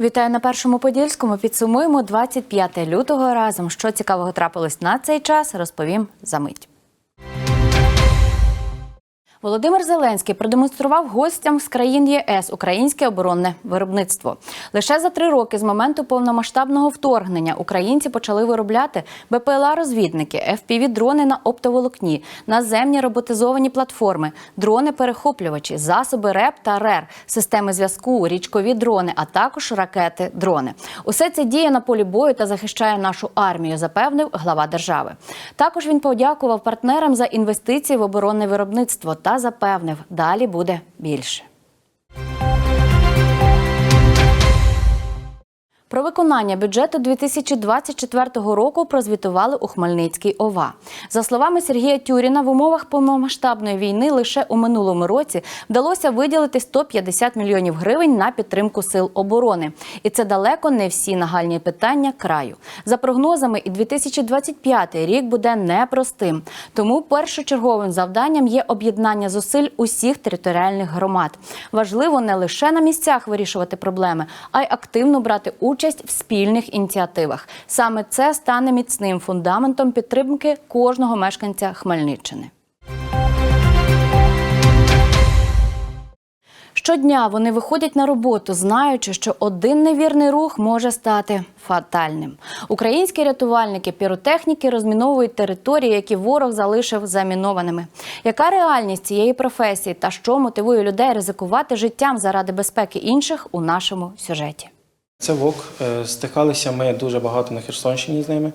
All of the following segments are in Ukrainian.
Вітаю на першому подільському. Підсумуємо 25 лютого разом. Що цікавого трапилось на цей час, розповім за мить. Володимир Зеленський продемонстрував гостям з країн ЄС українське оборонне виробництво. Лише за три роки з моменту повномасштабного вторгнення українці почали виробляти БПЛА-розвідники, FPV-дрони на оптоволокні, наземні роботизовані платформи, дрони-перехоплювачі, засоби РЕП та РЕР, системи зв'язку, річкові дрони, а також ракети-дрони. Усе це діє на полі бою та захищає нашу армію, запевнив глава держави. Також він подякував партнерам за інвестиції в оборонне виробництво та запевнив, далі буде більше. Про виконання бюджету 2024 року прозвітували у Хмельницькій ОВА. За словами Сергія Тюріна, в умовах повномасштабної війни лише у минулому році вдалося виділити 150 мільйонів гривень на підтримку сил оборони. І це далеко не всі нагальні питання краю. За прогнозами, і 2025 рік буде непростим. Тому першочерговим завданням є об'єднання зусиль усіх територіальних громад. Важливо не лише на місцях вирішувати проблеми, а й активно брати участь в спільних ініціативах. Саме це стане міцним фундаментом підтримки кожного мешканця Хмельниччини. Щодня вони виходять на роботу, знаючи, що один невірний рух може стати фатальним. Українські рятувальники, піротехніки розміновують території, які ворог залишив замінованими. Яка реальність цієї професії та що мотивує людей ризикувати життям заради безпеки інших у нашому сюжеті? Це ВОК. Е, Стикалися ми дуже багато на Херсонщині з ними.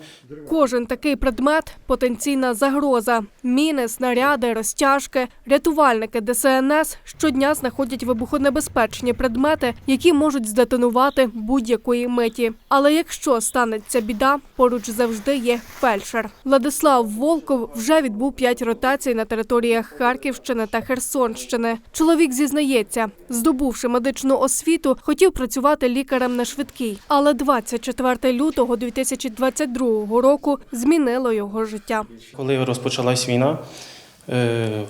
Кожен такий предмет потенційна загроза. Міни, снаряди, розтяжки. Рятувальники ДСНС щодня знаходять вибухонебезпечні предмети, які можуть здетонувати будь-якої миті. Але якщо станеться біда, поруч завжди є фельдшер. Владислав Волков вже відбув п'ять ротацій на територіях Харківщини та Херсонщини. Чоловік зізнається, здобувши медичну освіту, хотів працювати лікарем на швидкій. Але 24 лютого 2022 року змінило його життя. Коли розпочалась війна, е,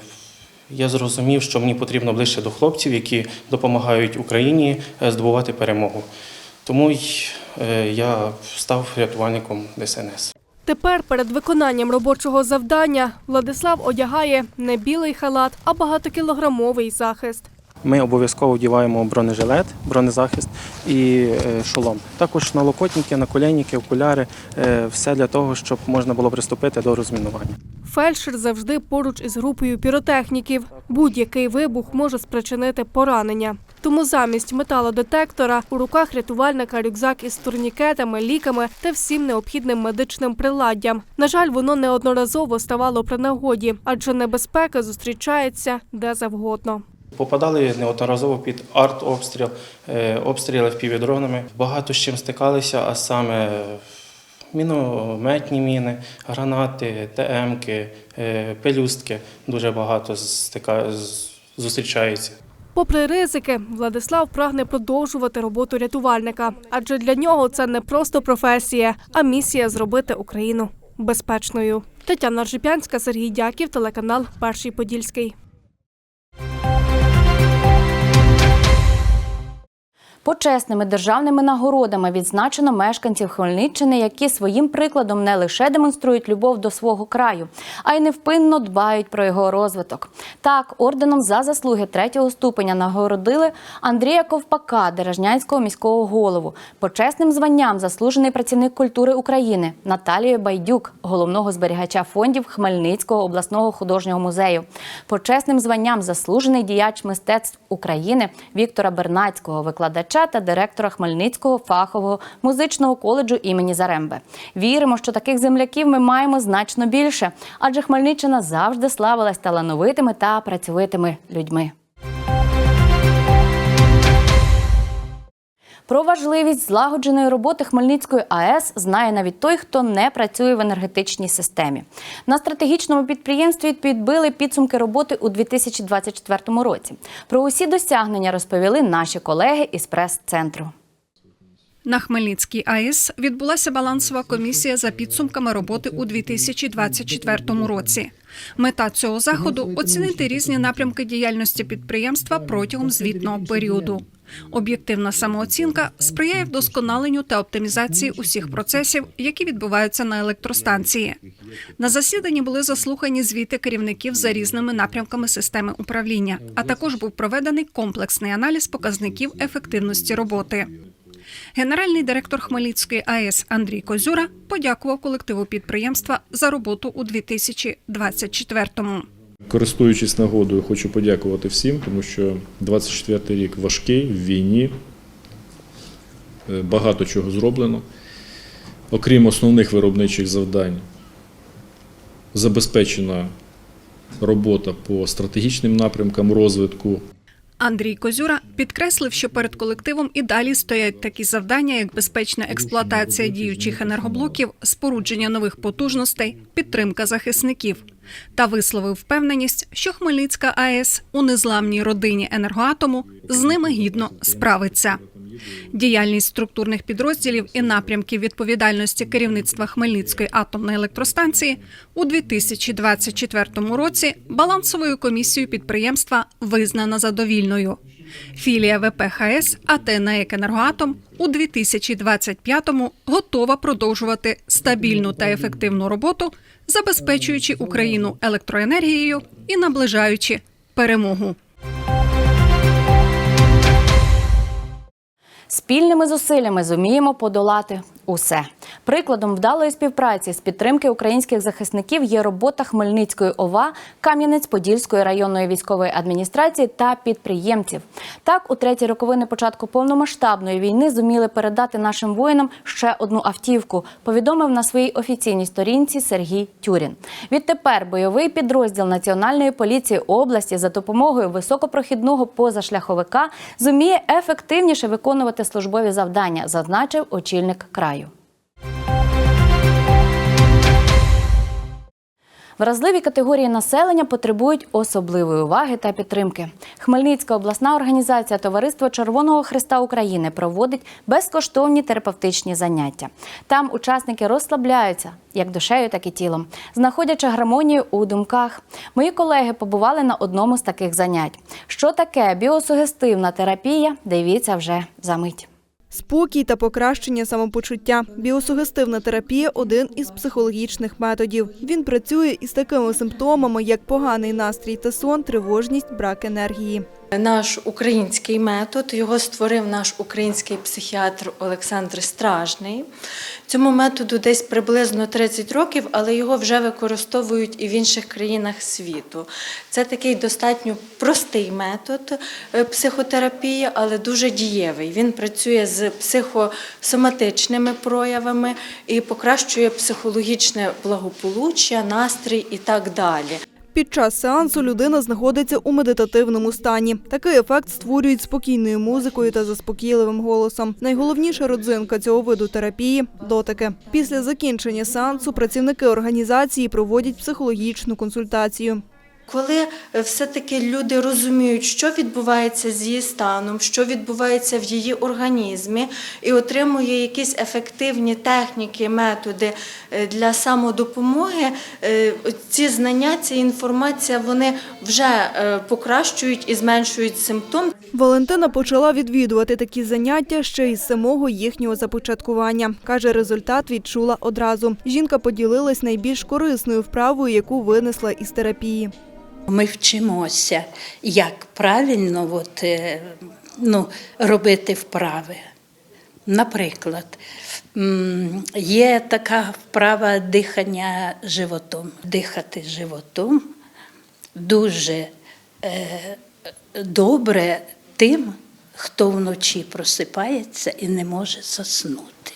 я зрозумів, що мені потрібно ближче до хлопців, які допомагають Україні е, здобувати перемогу. Тому й, е, я став рятувальником ДСНС. Тепер перед виконанням робочого завдання Владислав одягає не білий халат, а багатокілограмовий захист. Ми обов'язково вдіваємо бронежилет, бронезахист і е, шолом. Також налокотники, наколейники, окуляри е, все для того, щоб можна було приступити до розмінування. Фельдшер завжди поруч із групою піротехніків. Будь-який вибух може спричинити поранення. Тому замість металодетектора у руках рятувальника рюкзак із турнікетами, ліками та всім необхідним медичним приладдям. На жаль, воно неодноразово ставало при нагоді, адже небезпека зустрічається де завгодно. Попадали неодноразово під артобстріл, е, обстріли впівдронами. Багато з чим стикалися, а саме мінометні міни, гранати, ТМки, е, пелюстки. Дуже багато стика... зустрічається. Попри ризики, Владислав прагне продовжувати роботу рятувальника, адже для нього це не просто професія, а місія зробити Україну безпечною. Тетяна Ржипянська, Сергій Дяків, телеканал Перший Подільський. Почесними державними нагородами відзначено мешканців Хмельниччини, які своїм прикладом не лише демонструють любов до свого краю, а й невпинно дбають про його розвиток. Так, орденом за заслуги третього ступеня нагородили Андрія Ковпака, Дережнянського міського голову, почесним званням заслужений працівник культури України Наталію Байдюк, головного зберігача фондів Хмельницького обласного художнього музею, почесним званням заслужений діяч мистецтв України Віктора Бернацького, викладача та директора Хмельницького фахового музичного коледжу імені Зарембе. Віримо, що таких земляків ми маємо значно більше, адже Хмельниччина завжди славилась талановитими та працьовитими людьми. Про важливість злагодженої роботи Хмельницької АЕС знає навіть той, хто не працює в енергетичній системі. На стратегічному підприємстві підбили підсумки роботи у 2024 році. Про усі досягнення розповіли наші колеги із прес-центру. На Хмельницькій АЕС відбулася балансова комісія за підсумками роботи у 2024 році. Мета цього заходу оцінити різні напрямки діяльності підприємства протягом звітного періоду. Об'єктивна самооцінка сприяє вдосконаленню та оптимізації усіх процесів, які відбуваються на електростанції. На засіданні були заслухані звіти керівників за різними напрямками системи управління, а також був проведений комплексний аналіз показників ефективності роботи. Генеральний директор Хмельницької АЕС Андрій Козюра подякував колективу підприємства за роботу у 2024-му. Користуючись нагодою, хочу подякувати всім, тому що 24 рік важкий в війні. Е, Багато чого зроблено. Окрім основних виробничих завдань, забезпечена робота по стратегічним напрямкам розвитку. Андрій Козюра підкреслив, що перед колективом і далі стоять такі завдання, як безпечна експлуатація діючих енергоблоків, спорудження нових потужностей, підтримка захисників. Та висловив впевненість, що Хмельницька АЕС у незламній родині енергоатому з ними гідно справиться. Діяльність структурних підрозділів і напрямків відповідальності керівництва Хмельницької атомної електростанції у 2024 році балансовою комісією підприємства визнана задовільною. Філія ВПХС АТ «НАЕК Енергоатом» у 2025-му готова продовжувати стабільну та ефективну роботу, забезпечуючи Україну електроенергією і наближаючи перемогу. Спільними зусиллями зуміємо подолати усе. Прикладом вдалої співпраці з підтримки українських захисників є робота Хмельницької ОВА, Кам'янець-Подільської районної військової адміністрації та підприємців. Так, у треті роковини початку повномасштабної війни зуміли передати нашим воїнам ще одну автівку. Повідомив на своїй офіційній сторінці Сергій Тюрін. Відтепер бойовий підрозділ Національної поліції області за допомогою високопрохідного позашляховика зуміє ефективніше виконувати службові завдання, зазначив очільник краю. Вразливі категорії населення потребують особливої уваги та підтримки. Хмельницька обласна організація Товариство Червоного Христа України проводить безкоштовні терапевтичні заняття. Там учасники розслабляються як душею, так і тілом, знаходячи гармонію у думках. Мої колеги побували на одному з таких занять. Що таке біосугестивна терапія? Дивіться вже за мить. Спокій та покращення самопочуття. Біосугестивна терапія один із психологічних методів. Він працює із такими симптомами, як поганий настрій та сон, тривожність, брак енергії. Наш український метод його створив наш український психіатр Олександр Стражний. Цьому методу десь приблизно 30 років, але його вже використовують і в інших країнах світу. Це такий достатньо простий метод е, психотерапії, але дуже дієвий. Він працює з психосоматичними проявами і покращує психологічне благополуччя, настрій і так далі. Під час сеансу людина знаходиться у медитативному стані. Такий ефект створюють спокійною музикою та заспокійливим голосом. Найголовніша родзинка цього виду терапії дотики. Після закінчення сеансу працівники організації проводять психологічну консультацію. Коли е, все-таки люди розуміють, що відбувається з її станом, що відбувається в її організмі, і отримує якісь ефективні техніки, методи е, для самодопомоги, е, ці знання, ця інформація вони вже покращують і зменшують симптом. Валентина почала відвідувати такі заняття ще із самого їхнього започаткування. Каже, результат відчула одразу. Жінка поділилась найбільш корисною вправою, яку винесла із терапії. Ми вчимося, як правильно от, е, ну, робити вправи. Наприклад, є така вправа дихання животом. Дихати животом дуже е, добре тим, хто вночі просипається і не може заснути.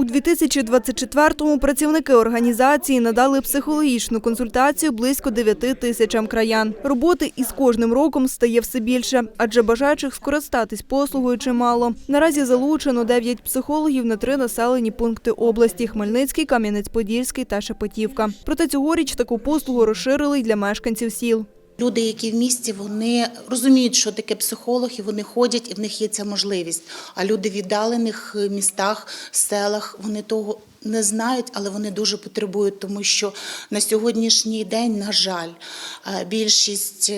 У 2024-му працівники організації надали психологічну консультацію близько 9 тисячам краян. Роботи із кожним роком стає все більше, адже бажаючих скористатись послугою чимало. Наразі залучено 9 психологів на три населені пункти області: Хмельницький, Кам'янець-Подільський та Шепетівка. Проте цьогоріч таку послугу розширили й для мешканців сіл. Люди, які в місті, вони розуміють, що таке психолог, і вони ходять, і в них є ця можливість. А люди в віддалених е, містах, селах, вони того не знають, але вони дуже потребують, тому що на сьогоднішній день, на жаль, е, більшість.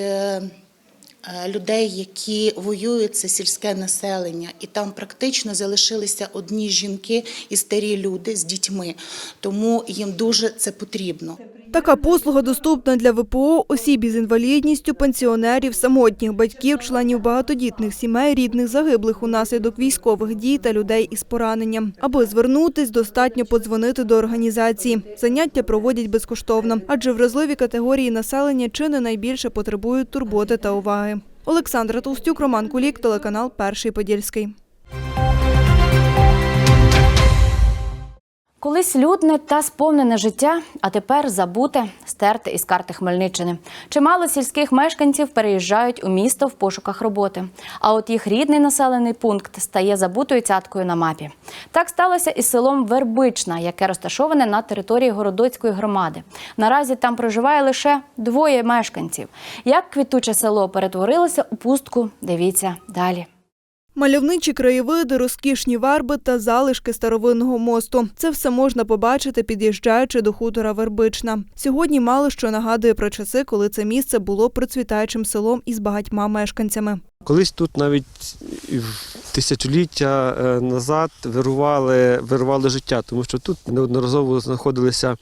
Е, людей, які воюють, це сільське населення, і там практично залишилися одні жінки і старі люди з дітьми. Тому їм дуже це потрібно. Така послуга доступна для ВПО, осіб із інвалідністю, пенсіонерів, самотніх батьків, членів багатодітних сімей, рідних загиблих унаслідок військових дій та людей із пораненням. Аби звернутись, достатньо подзвонити до організації. Заняття проводять безкоштовно, адже вразливі категорії населення чи не найбільше потребують турботи та уваги. Олександра Толстюк, Роман Кулік, телеканал Перший Подільський. Колись людне та сповнене життя, а тепер забуте, стерте із карти Хмельниччини. Чимало сільських мешканців переїжджають у місто в пошуках роботи. А от їх рідний населений пункт стає забутою цяткою на мапі. Так сталося із селом Вербична, яке розташоване на території Городоцької громади. Наразі там проживає лише двоє мешканців. Як квітуче село перетворилося у пустку, дивіться далі. Мальовничі краєвиди, розкішні верби та залишки старовинного мосту. Це все можна побачити, під'їжджаючи до хутора Вербична. Сьогодні мало що нагадує про часи, коли це місце було процвітаючим селом із багатьма мешканцями. Колись тут навіть тисячоліття е, назад вирували, вирували життя, тому що тут неодноразово знаходилися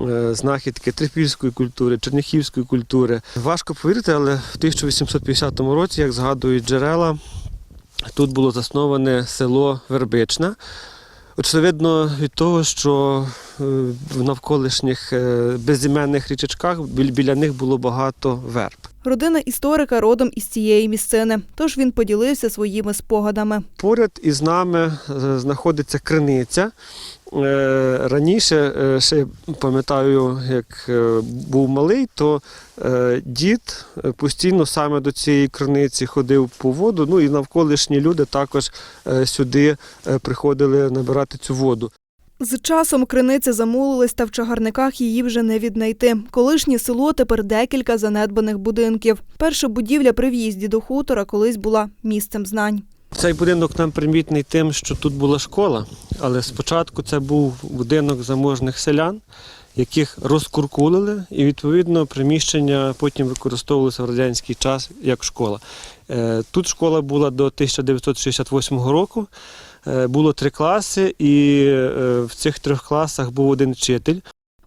е, знахідки трипільської культури, черняхівської культури. Важко повірити, але в 1850 році, як згадують джерела, тут було засноване село Вербична. Очевидно, від того, що е, в навколишніх е, безіменних річечках біля них було багато верб. Родина історика родом із цієї місцини, тож він поділився своїми спогадами. Поряд із нами е, знаходиться криниця. Е, Раніше, е, ще пам'ятаю, як е, був малий, то дід постійно саме до цієї криниці ходив по воду. Ну і навколишні люди також сюди приходили набирати цю воду. З часом криниця замулилась, та в чагарниках її вже не віднайти. Колишнє село тепер декілька занедбаних будинків. Перша будівля при в'їзді до хутора колись була місцем знань. Цей будинок нам примітний тим, що тут була школа, але спочатку це був будинок заможних селян, яких розкуркулили, і відповідно приміщення потім використовувалося в радянський час як школа. Е, Тут школа була до 1968 року. Е, Було три класи, і е, в цих трьох класах був один вчитель.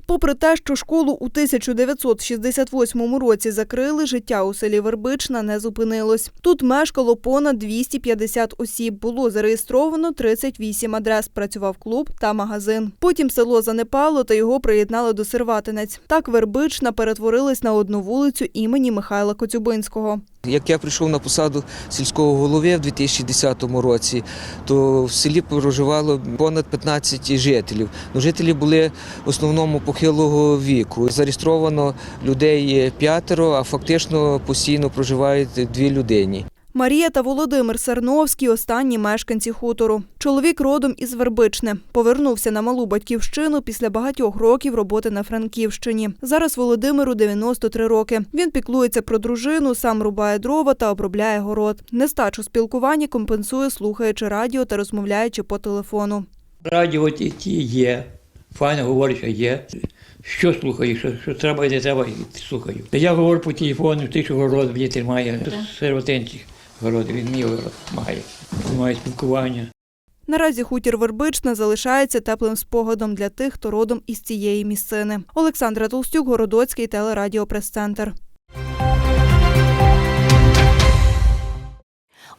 Попри те, що школу у 1968 році закрили, життя у селі Вербична не зупинилось. Тут мешкало понад 250 осіб. Було зареєстровано 38 адрес. Працював клуб та магазин. Потім село занепало та його приєднали до Серватинець. Так Вербична перетворилась на одну вулицю імені Михайла Коцюбинського. Як я прийшов на посаду сільського голови в 2010 році, то в селі проживало понад 15 жителів. Ну, жителі були в основному похилого віку. Зареєстровано людей п'ятеро, а фактично постійно проживають дві людині. Марія та Володимир Сарновські – останні мешканці хутору. Чоловік родом із Вербичне. Повернувся на малу батьківщину після багатьох років роботи на Франківщині. Зараз Володимиру 93 роки. Він піклується про дружину, сам рубає дрова та обробляє город. Нестачу спілкування компенсує, слухаючи радіо та розмовляючи по телефону. Радіо ті, є. Файно говорить, що є. Що слухаю, що, що треба і не треба, і слухаю. Я говорю по телефону, ти що город вітер має, серватинчик город, він мій город має. Має спілкування. Наразі хутір Вербична залишається теплим спогадом для тих, хто родом із цієї місцини. Олександра Толстюк, Городоцький, телерадіопрес-центр.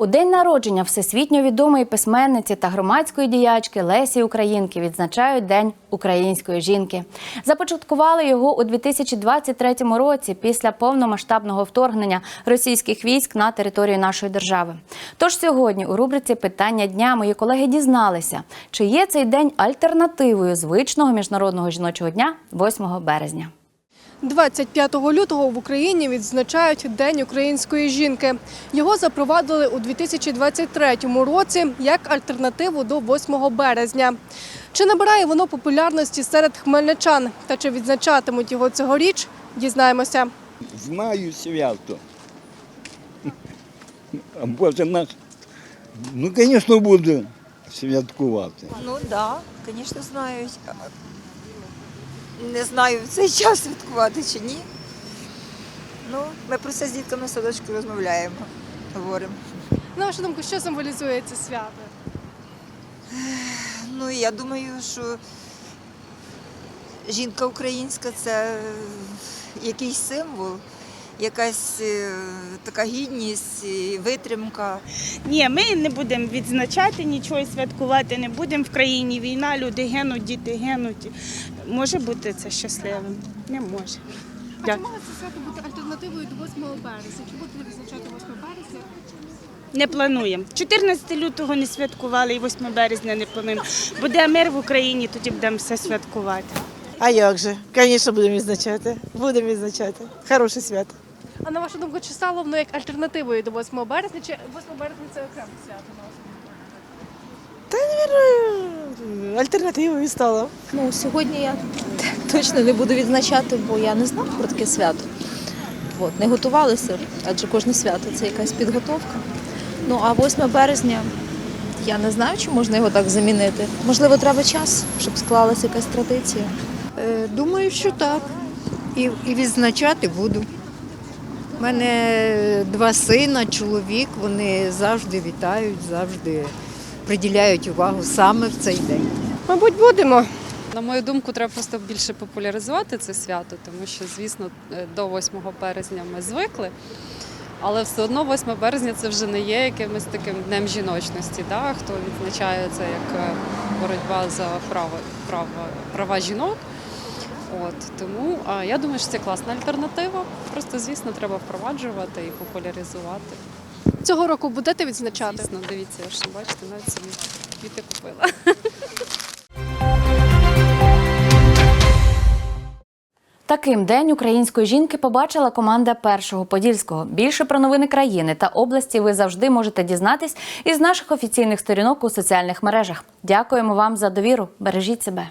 У день народження всесвітньо відомої письменниці та громадської діячки Лесі Українки відзначають День української жінки. Започаткували його у 2023 році після повномасштабного вторгнення російських військ на територію нашої держави. Тож сьогодні у рубриці Питання дня мої колеги дізналися, чи є цей день альтернативою звичного міжнародного жіночого дня 8 березня. 25 лютого в Україні відзначають День української жінки. Його запровадили у 2023 році як альтернативу до 8 березня. Чи набирає воно популярності серед хмельничан та чи відзначатимуть його цьогоріч? Дізнаємося. Знаю свято. Боже наш. Ну, звісно, буду святкувати. Ну так, да, звісно, знають. Не знаю, в цей час святкувати чи ні. Ну, ми про це з дітками в садочку розмовляємо, говоримо. На вашу думку, що символізує це свято? Ну, я думаю, що жінка українська це якийсь символ, якась е, така гідність, витримка. Ні, ми не будемо відзначати нічого святкувати не будемо. В країні війна, люди гинуть, діти гинуть. Може бути це щасливим? Не може. А чи може це свято бути альтернативою до 8 березня? Чи будете відзначати 8 березня? Не плануємо. 14 лютого не святкували і 8 березня не плануємо. Буде мир в Україні, тоді будемо все святкувати. А як же? Звісно, будемо відзначати. Будемо відзначати. Хороше свято. А на вашу думку, чи стало воно як альтернативою до 8 березня, чи 8 березня це окреме свято? на думку? Та, мабуть, альтернативою стало. Ну, сьогодні я точно не буду відзначати, бо я не знала про таке свято. От, не готувалася, адже кожне свято це якась підготовка. Ну а 8 березня я не знаю, чи можна його так замінити. Можливо, треба час, щоб склалася якась традиція. Е, Думаю, що так. І, і відзначати буду. У мене два сина, чоловік, вони завжди вітають, завжди приділяють увагу саме в цей день. Мабуть, будемо. На мою думку, треба просто більше популяризувати це свято, тому що, звісно, е, до 8 березня ми звикли. Але все одно 8 березня це вже не є якимось таким днем жіночності. Да? Хто відзначає це як е, боротьба за право, право, права жінок. От тому а, я думаю, що це класна альтернатива. Просто, звісно, треба впроваджувати і популяризувати. Цього року будете відзначати? Звісно, дивіться, я ж бачите, навіть собі квіти купила. Таким день української жінки побачила команда першого подільського. Більше про новини країни та області ви завжди можете дізнатись із наших офіційних сторінок у соціальних мережах. Дякуємо вам за довіру. Бережіть себе.